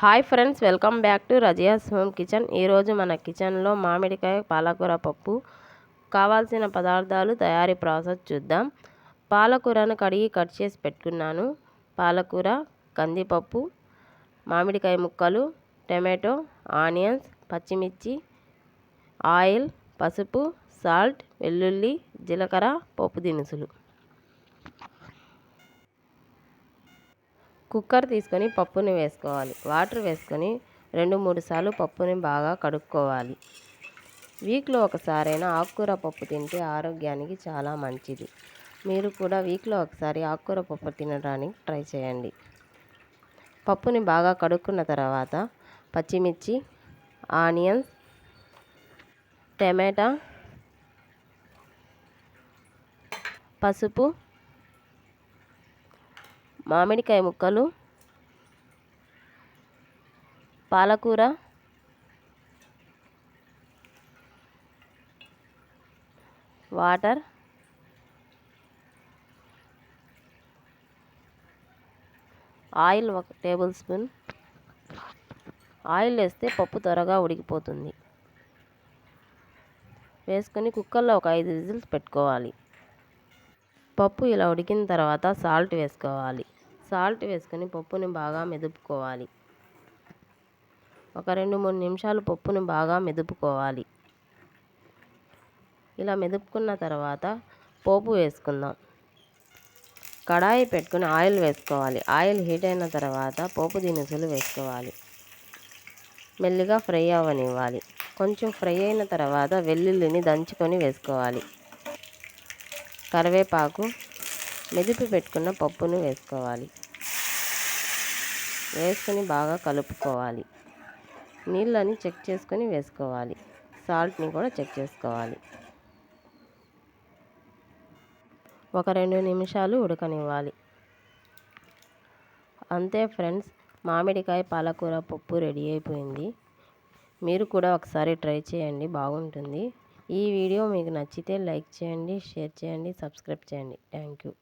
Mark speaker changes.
Speaker 1: Hi friends welcome back to Razia's home kitchen. ఈరోజు మన కిచెన్లో మామిడికాయ పాలకూర పప్పు కావాల్సిన పదార్థాలు తయారీ ప్రాసెస్ చూద్దాం. పాలకూరను కడిగి కట్ చేసి పెట్టుకున్నాను. పాలకూర కందిపప్పు మామిడికాయ ముక్కలు టమాటో ఆనియన్స్ పచ్చిమిర్చి ఆయిల్ పసుపు సాల్ట్ వెల్లుల్లి జీలకర్ర పప్పు దినుసులు. కుక్కర్ తీసుకొని పప్పుని వేసుకోవాలి. వాటర్ వేసుకొని రెండు మూడు సార్లు పప్పుని బాగా కడుక్కోవాలి. వీక్లో ఒకసారైనా ఆకుకూర పప్పు తింటే ఆరోగ్యానికి చాలా మంచిది. మీరు కూడా వీక్లో ఒకసారి ఆకుకూర పప్పు తినడానికి ట్రై చేయండి. పప్పుని బాగా కడుక్కున్న తర్వాత పచ్చిమిర్చి ఆనియన్స్ టమాటా పసుపు మామిడికాయ ముక్కలు పాలకూర వాటర్ ఆయిల్ ఒక టేబుల్ స్పూన్. ఆయిల్ వేస్తే పప్పు త్వరగా ఉడికిపోతుంది. వేసుకొని కుక్కర్లో ఒక ఐదు విజిల్స్ పెట్టుకోవాలి. పప్పు ఇలా ఉడికిన తర్వాత సాల్ట్ వేసుకోవాలి. సాల్ట్ వేసుకొని పప్పుని బాగా మెదుపుకోవాలి. ఒక రెండు మూడు నిమిషాలు పప్పుని బాగా మెదుపుకోవాలి. ఇలా మెదుపుకున్న తర్వాత పోపు వేసుకుందాం. కడాయి పెట్టుకుని ఆయిల్ వేసుకోవాలి. ఆయిల్ హీట్ అయిన తర్వాత పోపు దినుసులు వేసుకోవాలి. మెల్లిగా ఫ్రై అవ్వనివ్వాలి. కొంచెం ఫ్రై అయిన తర్వాత వెల్లుల్లిని దంచుకొని వేసుకోవాలి. కరివేపాకు మెదిపి పెట్టుకున్న పప్పును వేసుకోవాలి. వేసుకొని బాగా కలుపుకోవాలి. నీళ్ళని చెక్ చేసుకొని వేసుకోవాలి. సాల్ట్ని కూడా చెక్ చేసుకోవాలి. ఒక రెండు నిమిషాలు ఉడకనివ్వాలి. అంతే ఫ్రెండ్స్ మామిడికాయ పాలకూర పప్పు రెడీ అయిపోయింది. మీరు కూడా ఒకసారి ట్రై చేయండి బాగుంటుంది. ఈ వీడియో మీకు నచ్చితే లైక్ చేయండి షేర్ చేయండి సబ్స్క్రైబ్ చేయండి. Thank you.